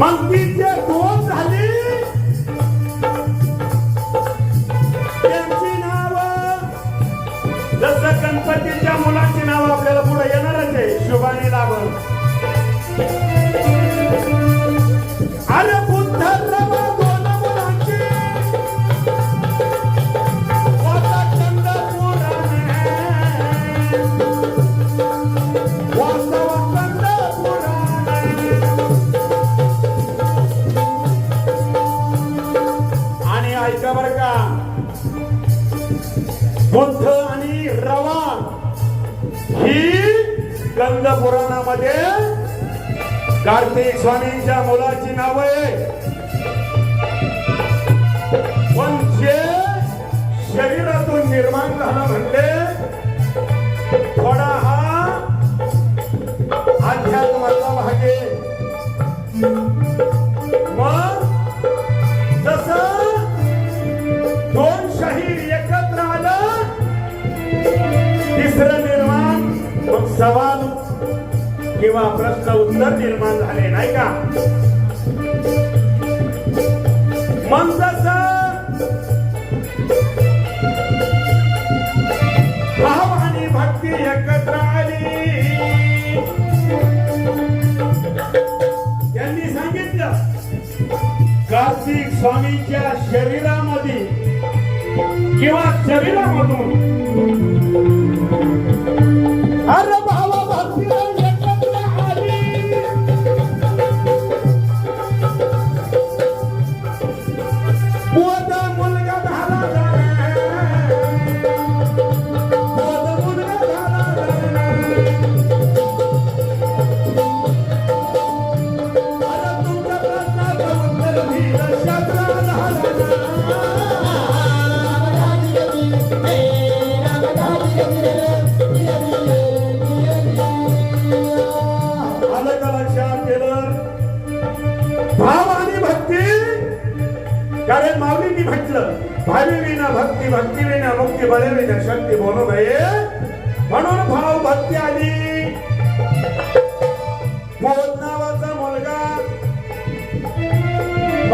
मग ती जे दोन झाली. त्यांची नाव जसं गणपतीच्या मुलाची बुद्ध आणि रवा ही गंध पुराणामध्ये कार्तिक स्वामींच्या मुलाची नाव आहे पण जे म्हणजे शरीरातून निर्माण झालं म्हणजे थोडा हा अध्यात्माचा भाग आहे. तिसरं निर्माण मग सवाल किंवा प्रश्न उत्तर निर्माण झाले नाही का? मग तस भाव आणि भक्ती एकत्र आली. त्यांनी सांगितलं कार्तिक स्वामींच्या शरीरामध्ये किंवा शरीरामधून Thank you.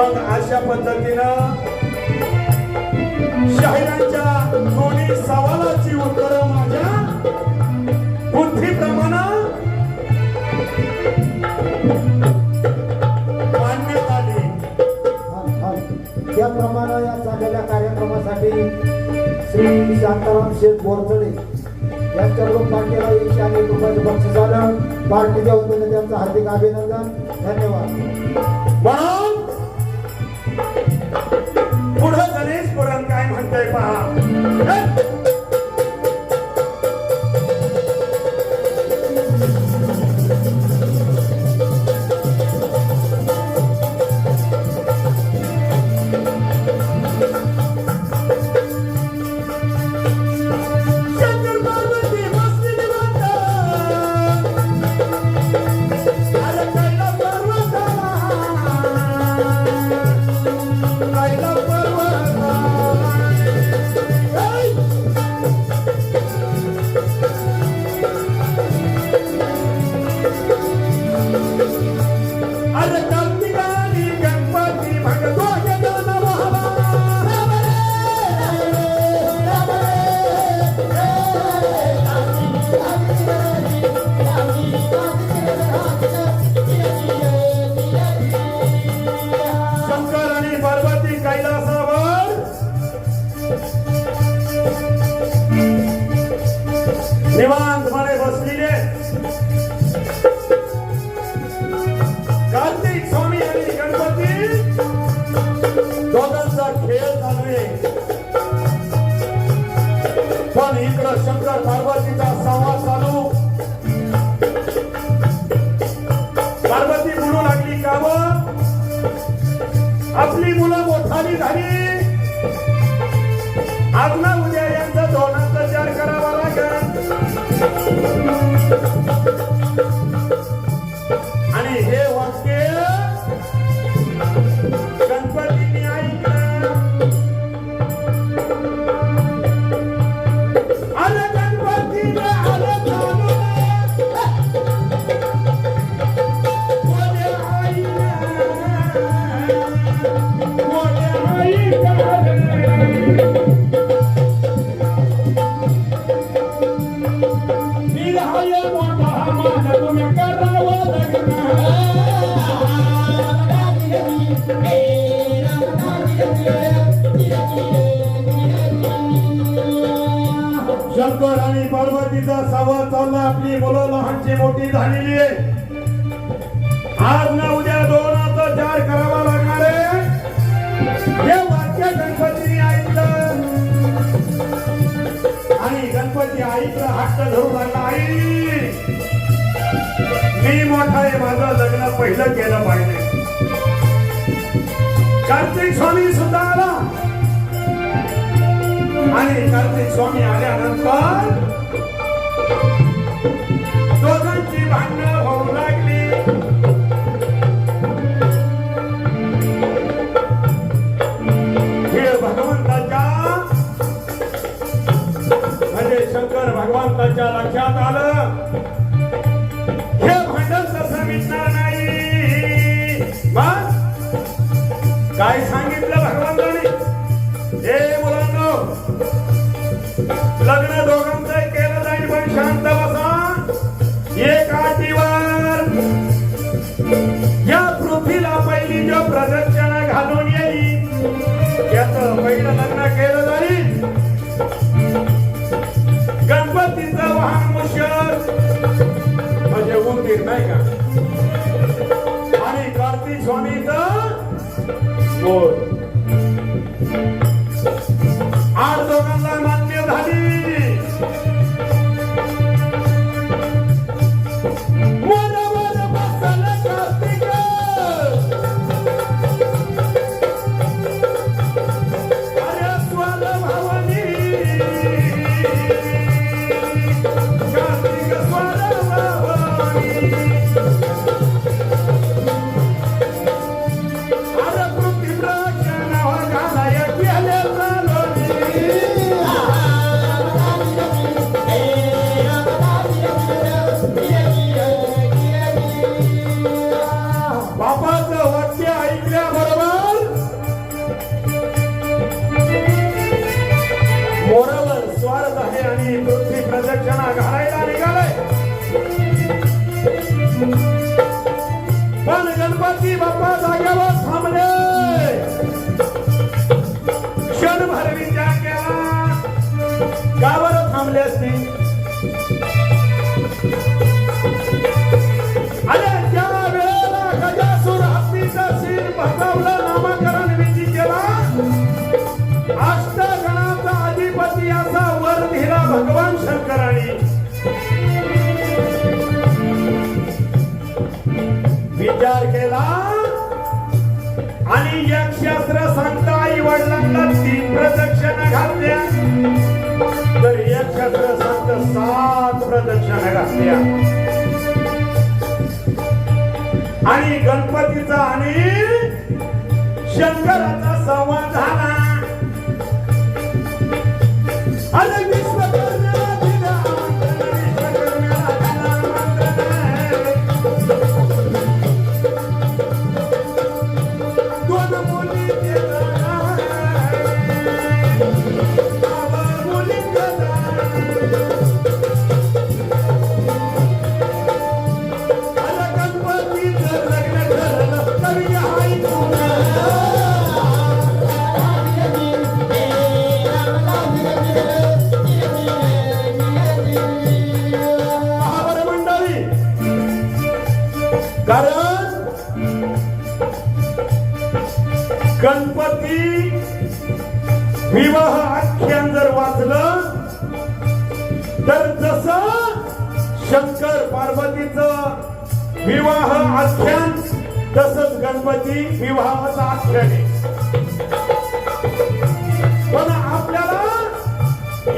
मग अशा पद्धतीनं शाहिरांच्या दोन्ही सवालाची उत्तर माझ्या बुद्धीप्रमाणे मांडण्यात आली. त्याप्रमाणे या चाललेल्या कार्यक्रमासाठी श्री शांताराम शेठ बोरचडे यांच्याकडून पार्टीला एकशे अनेक रुपयाचं बक्षीस आलं. पार्टीच्या वतीने त्यांचं हार्दिक अभिनंदन. धन्यवाद. पुराण काय म्हणतंय Arrecta शंकर पार्वतीचा संवाद चालू पार्वती म्हणू लागली का आपली मुलं मोठाली झाली. आज शंकर आणि पार्वतीचा संवाद चालला आपली मुलं लहानची मोठी झालेली आहे. आज ना उद्या दोनाचा चार करावा लागणार आहे. हे वाक्य गणपतीने ऐकलं. आणि गणपती आईचा हट्ट धरू लागला आई मी मोठा आहे माझं लग्न पहिलं केलं पाहिजे. कार्तिक स्वामी सुद्धा आणि कार्तिक स्वामी आल्यानंतर दोघांची भांडणं होऊ लागली. हे भगवंताच्या म्हणजे शंकर भगवंताच्या लक्षात आलं. हे भांडण तसं मिटणार नाही. मग काय सांगितलं भगवंताने? हे लग्न दोघांचं केलं जाईल पण शांत बसा. एक आटीवर या पृथ्वीला पहिली जो प्रदक्षिणा घालून येईल याचं पहिलं लग्न केलं जाईल. गणपतीचं वाहन मुशर म्हणजे उंदीर नाही का? आणि कार्तिक स्वामीचं मोर आणि पृथ्वी प्रदक्षिणा घालायला निघालाय. आणि एक सांगता आई वडिलांना तीन प्रदक्षिणा घातल्या. तर एक शास्त्र सांगत सात प्रदक्षिणा घातल्या. आणि गणपतीचा आणि शंकराचा संवाद झाला. गणपती विवाहाचा आख्यान आहे. पण आपल्याला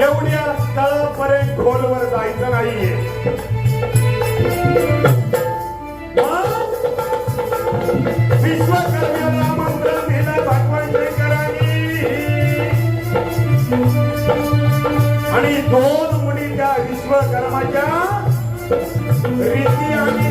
एवढ्या तळापर्यंत खोलवर जायचं नाहीये. विश्वकर्म्याला आमंत्रण दिलं भगवान शंकरांनी. आणि दोन मुली त्या विश्वकर्माच्या रीती आणि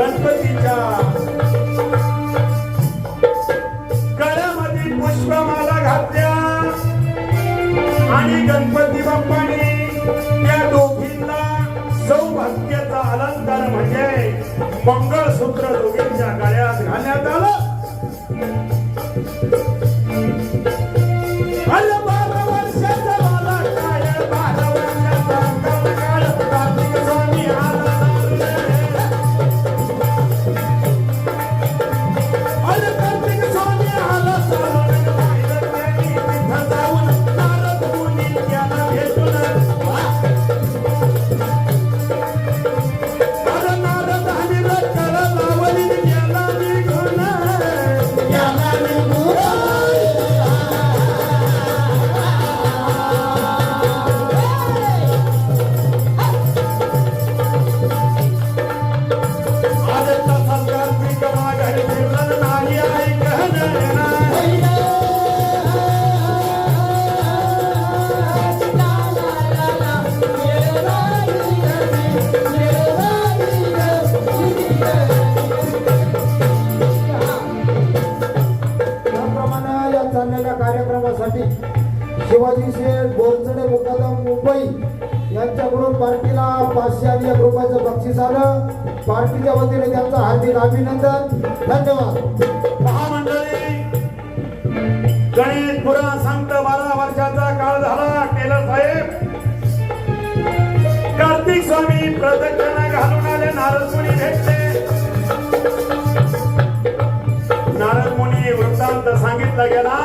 गणपतीच्या शिवाजी शेर बोरचडे मुकादम मुंबई यांच्याकडून पार्टीला पाचशे आणि एक रुपयाचं बक्षीस आलं. पार्टीच्या वतीने त्यांचं हार्दिक अभिनंदन. धन्यवाद. महामंडळी गणेश पुरा संत बारा वर्षाचा काळ झाला टेलर साहेब. कार्तिक स्वामी प्रदक्षिणा घालून आले नारद मुनी भेटले. नारद मुनी वृत्तांत सांगितला गेला.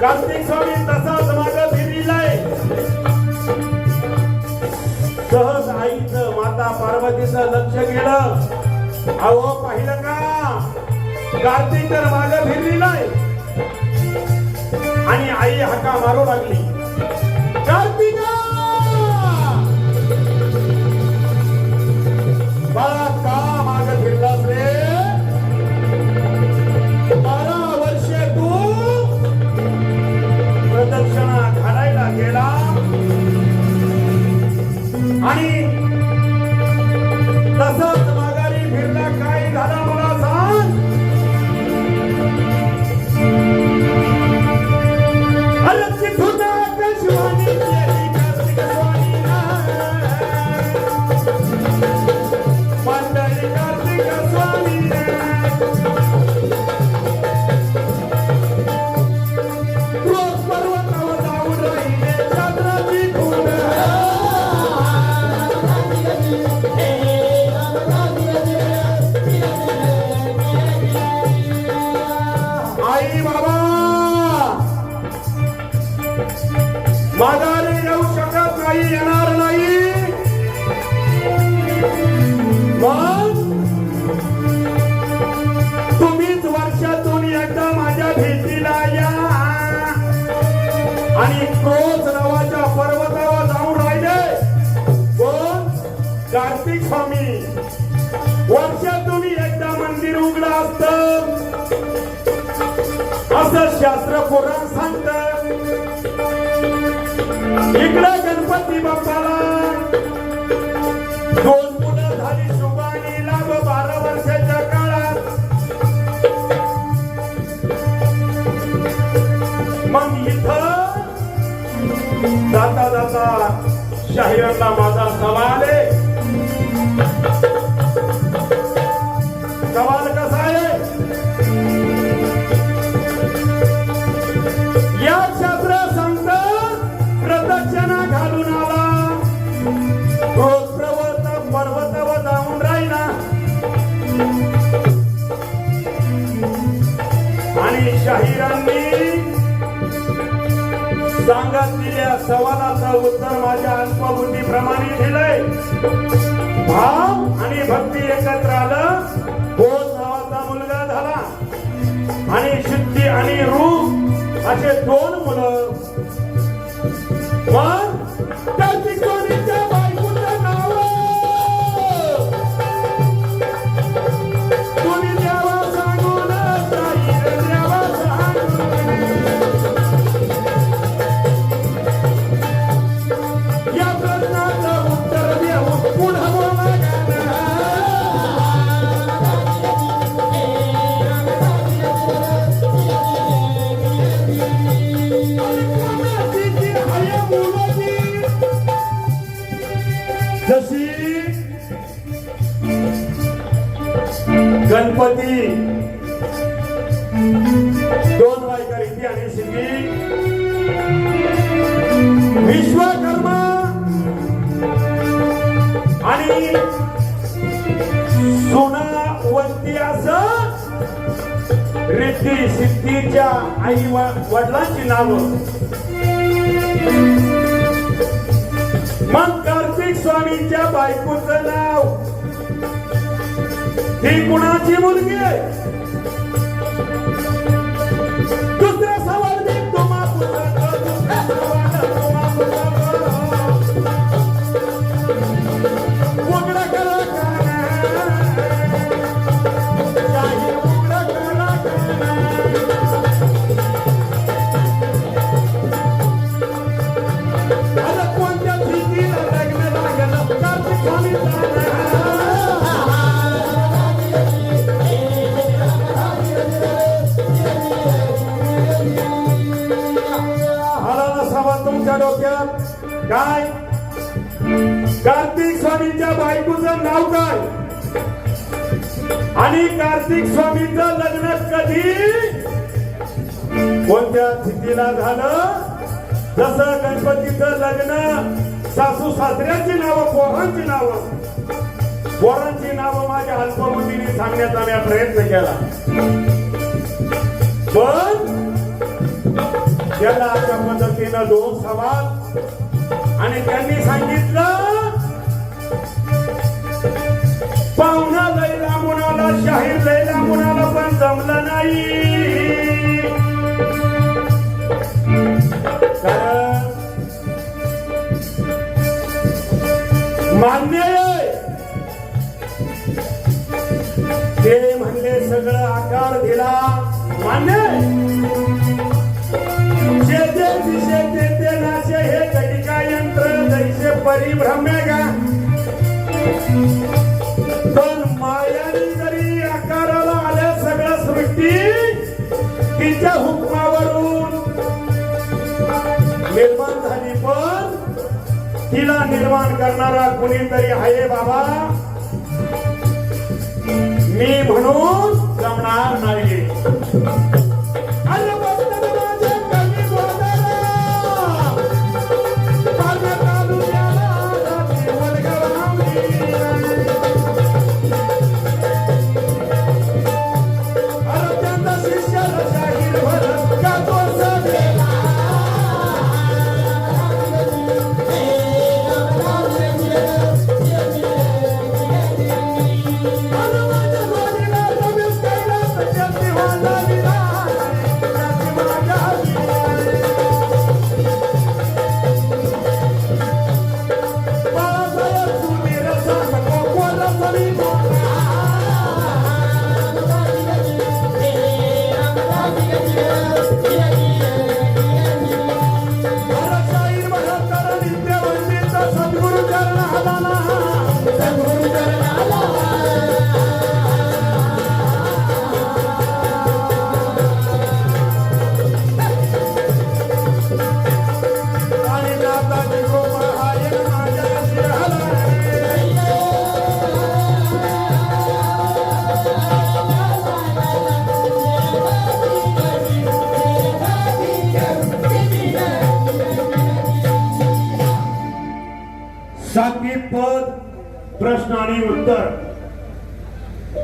कार्तिक स्वामी तसाच माग फिरलाय सहज आईचं माता पार्वतीचं लक्ष गेलं. अहो पाहिलं का? कार्तिक तर माग फिरलीलाय. आणि आई हाका मारू लागली. कार्तिका बाळा शास्त्र पुराण सांगत इकडे गणपती बाप्पाला दोन मुलं झाली शुभानी लाभ बारा वर्षाच्या काळात. मग इथं जाता जाता शाहिरांना माझा सवाल आहे. सांगितलेल्या सवालाचं उत्तर माझ्या अल्पबुद्धीप्रमाणे दिलंय. भाव आणि भक्ती एकत्र आलं बोध नावाचा मुलगा झाला. आणि शुद्धी आणि रूप असे दोन मुलं. मग जशी गणपती दोन बायका इथे आणि शिंगी विश्वकर्मा आणि सोनावंती असं रिद्धी सिद्धीच्या आई वडिलांची नावं. स्वामींच्या बायकोचं नाव. ही कुणाची मुलगी आहे? कार्तिक स्वामींच्या बायकोचं नाव काय? आणि कार्तिक स्वामींचं लग्न कधी? कोणत्या स्थितीला झालं? जसं गणपतीचं लग्न सासू सासऱ्याची नावं पोरांची नावं. पोरांची नावं माझ्या अल्पमतीने सांगण्याचा मी प्रयत्न केला. पण त्याला अशा पद्धतीनं दोन सवाल आणि त्यांनी सांगितलं पाहुणा लैला मुनाला शाहीर लैला मुनाला पण जमलं नाही. मान्य ते म्हणले सगळं आकार दिला. मान्य आहे. शेते दिशे हे घटिका यंत्र दैसे परिभ्रम्य का सगळं तिच्या हुकमावरून निर्माण झाली पण तिला निर्माण करणारा कुणीतरी आहे बाबा. मी म्हणून जमणार नाही प्रश्न आणि उत्तर.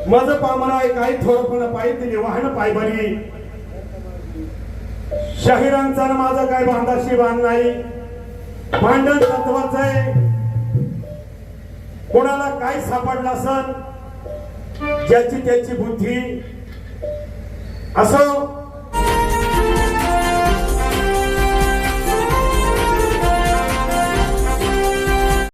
मज पामरा काही थोडपण पायी दिली वाहन पायभरी शाहिरांचा माझा काय बांधाशी बांध नाही. भांडण तत्वाच आहे. कोणाला काय सापडलं असन ज्याची त्याची बुद्धी. असो